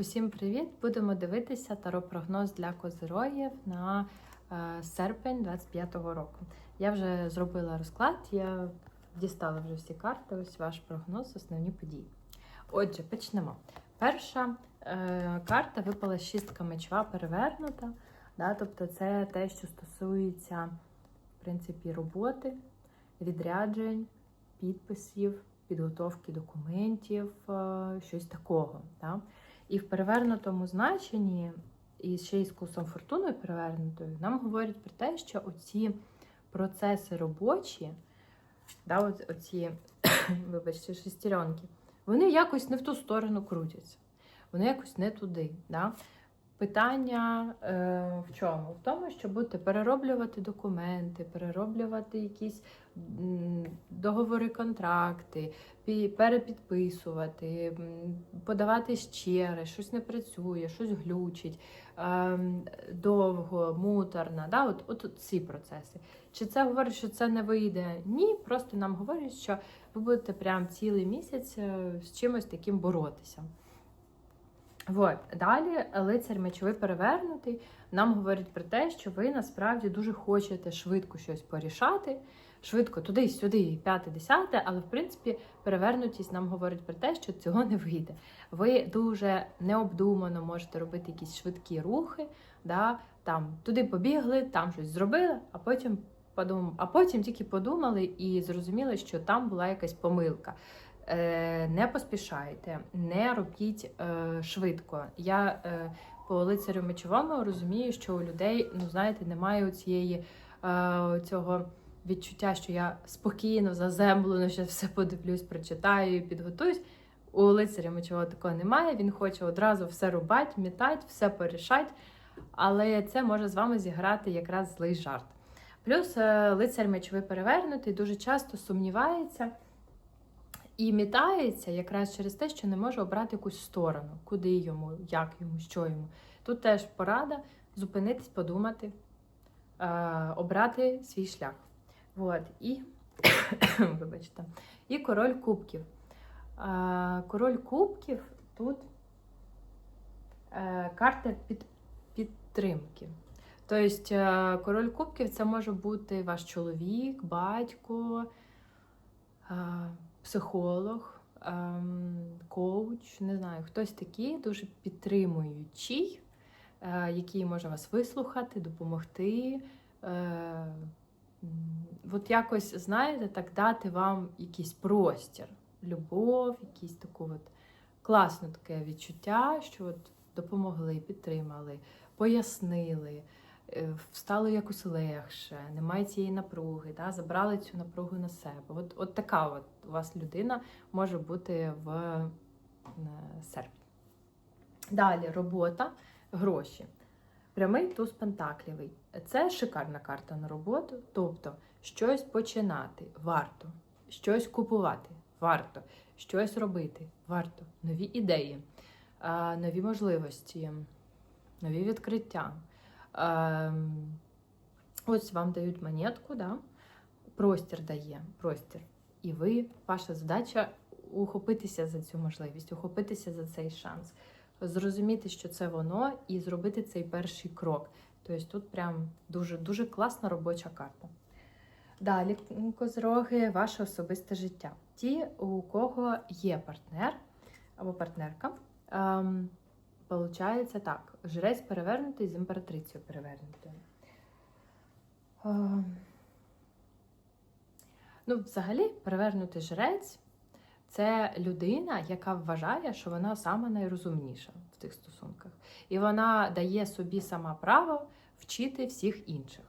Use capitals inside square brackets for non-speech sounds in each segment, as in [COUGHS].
Усім привіт! Будемо дивитися таро-прогноз для козирогів на е, серпень 25-го року. Я вже зробила розклад, я дістала вже всі карти. Ось ваш прогноз, основні події. Отже, почнемо. Перша е, карта випала шістка мечва перевернута. Да, тобто це те, що стосується в принципі, роботи, відряджень, підписів, підготовки документів, е, щось такого. Да? І в перевернутому значенні, і ще й з курсом фортуною перевернутою, нам говорять про те, що оці процеси робочі, да, оці, [COUGHS] вибачте, шестеренки, вони якось не в ту сторону крутяться. Вони якось не туди. Да? Питання е, в чому? В тому, що будете перероблювати документи, перероблювати якісь договори, контракти, пі- перепідписувати, подавати раз, щось не працює, щось глючить, ем, довго, муторно. Да? От, от, от ці процеси. Чи це говорить, що це не вийде? Ні, просто нам говорять, що ви будете прям цілий місяць е, з чимось таким боротися. Вот. Далі лицар мечовий перевернутий нам говорить про те, що ви насправді дуже хочете швидко щось порішати, швидко туди, сюди, п'яте, десяте, але в принципі перевернутість нам говорить про те, що цього не вийде. Ви дуже необдумано можете робити якісь швидкі рухи, да, там туди побігли, там щось зробили, а потім подум... а потім тільки подумали і зрозуміли, що там була якась помилка. Е, Не поспішайте, не робіть е, швидко. Я е, по лицарю мечовому розумію, що у людей, ну знаєте, немає цієї цього відчуття, що я спокійно, заземлено, що все подивлюсь, прочитаю підготуюсь. У лицаря мечового такого немає. Він хоче одразу все рубати, мітати, все порішати. Але це може з вами зіграти якраз злий жарт. Плюс лицар мечовий перевернутий дуже часто сумнівається і мітається якраз через те, що не може обрати якусь сторону, куди йому, як йому, що йому. Тут теж порада зупинитись, подумати, е, обрати свій шлях. От. І, [COUGHS] вибачте, і король кубків. Е, король кубків тут е, карта під, підтримки. Тобто, е, король кубків це може бути ваш чоловік, батько, е, психолог, ем, коуч, не знаю, хтось такий дуже підтримуючий, е, який може вас вислухати, допомогти. Е, От якось, знаєте, так дати вам якийсь простір, любов, якийсь таку от класне таке відчуття, що от допомогли, підтримали, пояснили, стало якось легше, немає цієї напруги, да, забрали цю напругу на себе. От, от така от у вас людина може бути в е, серпні. Далі робота, гроші. Прямий туз пентаклівий. Це шикарна карта на роботу. Тобто, щось починати варто, щось купувати варто, щось робити варто, нові ідеї, нові можливості, нові відкриття. Ось вам дають монетку, да? простір дає, простір. І ви, ваша задача ухопитися за цю можливість, ухопитися за цей шанс, зрозуміти, що це воно, і зробити цей перший крок. Тобто тут прям дуже дуже класна робоча карта. Далі, козроги, ваше особисте життя. Ті, у кого є партнер або партнерка, Получається так: жрець перевернутий з імператрицею перевернутою. Ем, Ну, взагалі, перевернутий жрець це людина, яка вважає, що вона сама найрозумніша в цих стосунках. І вона дає собі сама право вчити всіх інших.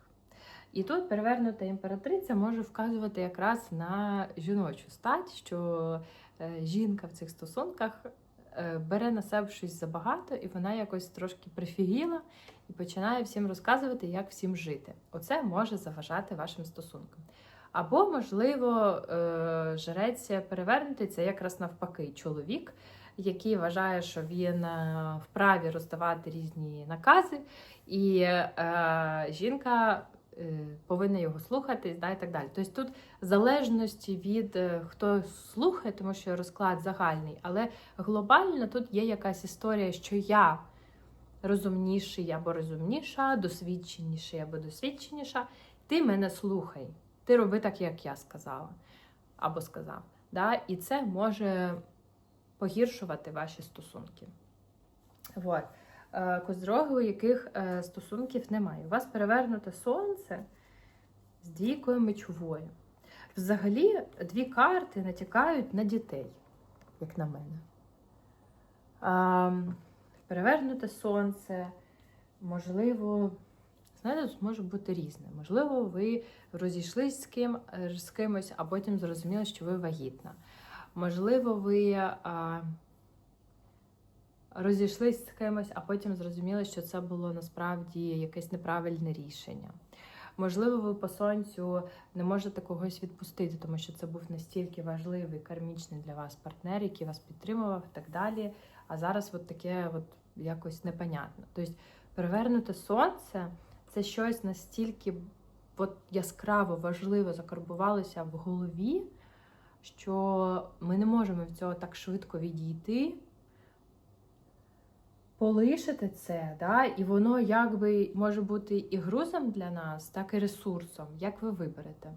І тут перевернута імператриця може вказувати якраз на жіночу стать, що е, жінка в цих стосунках е, бере на себе щось забагато, і вона якось трошки прифігіла і починає всім розказувати, як всім жити. Оце може заважати вашим стосункам. Або, можливо, е, жрець перевернутий це якраз навпаки чоловік, який вважає, що він е, вправі роздавати різні накази, і е, жінка е, повинна його слухатись, да, і так далі. Тобто тут в залежності від е, хто слухає, тому що розклад загальний, але глобально тут є якась історія, що я розумніший або розумніша, досвідченіший або досвідченіша. Ти мене слухай. Ти роби так, як я сказала або сказав. Да? І це може погіршувати ваші стосунки. Вот. Е, Козроги, у яких е, стосунків немає. У вас перевернуте сонце з двійкою мечовою. Взагалі, дві карти натякають на дітей, як на мене. Перевернуте сонце, можливо, знаєте, тут може бути різне. Можливо, ви розійшлись з, ким, з кимось, а потім зрозуміли, що ви вагітна. Можливо, ви розійшлись з кимось, а потім зрозуміли, що це було насправді якесь неправильне рішення. Можливо, ви по сонцю не можете когось відпустити, тому що це був настільки важливий кармічний для вас партнер, який вас підтримував і так далі. А зараз от таке от якось непонятно. Тобто перевернуте сонце це щось настільки от яскраво важливо закарбувалося в голові, що ми не можемо від цього так швидко відійти. Полишити це, да, і воно якби може бути і грузом для нас, так і ресурсом, як ви виберете,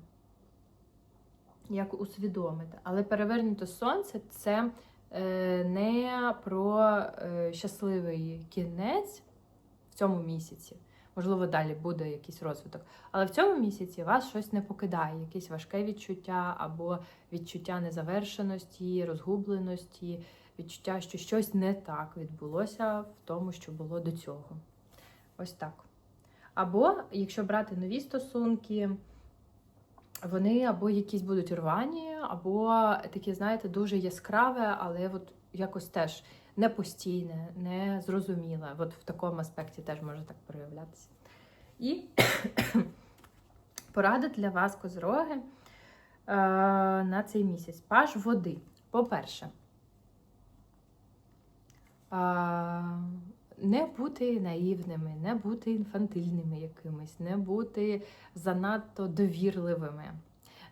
як усвідомите. Але перевернуте сонце це е, не про е, щасливий кінець в цьому місяці. Можливо, далі буде якийсь розвиток. Але в цьому місяці вас щось не покидає, якесь важке відчуття або відчуття незавершеності, розгубленості, відчуття, що щось не так відбулося в тому, що було до цього. Ось так. Або, якщо брати нові стосунки, вони або якісь будуть рвані, або такі, знаєте, дуже яскраве, але от якось теж не постійне, не зрозуміле. От в такому аспекті теж може так проявлятися. І [COUGHS] порада для вас, козроги, е, на цей місяць. Паш води. По-перше, не бути наївними, не бути інфантильними якимись, не бути занадто довірливими,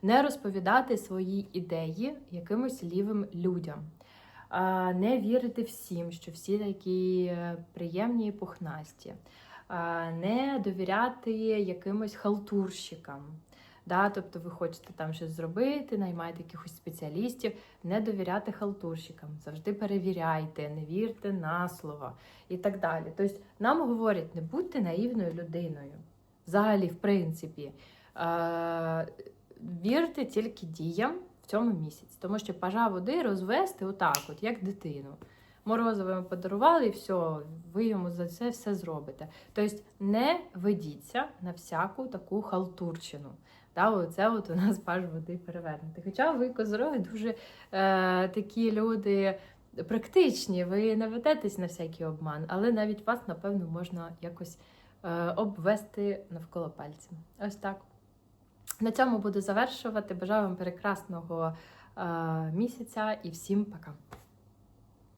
не розповідати свої ідеї якимось лівим людям, не вірити всім, що всі такі е, приємні і пухнасті, не довіряти якимось халтурщикам. Да, тобто ви хочете там щось зробити, наймаєте якихось спеціалістів, не довіряти халтурщикам, завжди перевіряйте, не вірте на слово і так далі. Тобто нам говорять, не будьте наївною людиною. Взагалі, в принципі, е- вірте тільки діям в цьому місяці, тому що пажа води розвести отак, от, як дитину. Морозовими подарували, і все, ви йому за це все зробите. Тобто не ведіться на всяку таку халтурщину. Та, оце от у нас паж води перевернути. Хоча ви козороги дуже е, такі люди практичні, ви не ведетесь на всякий обман, але навіть вас, напевно, можна якось е, обвести навколо пальця. Ось так. На цьому буду завершувати. Бажаю вам прекрасного е, місяця і всім пока.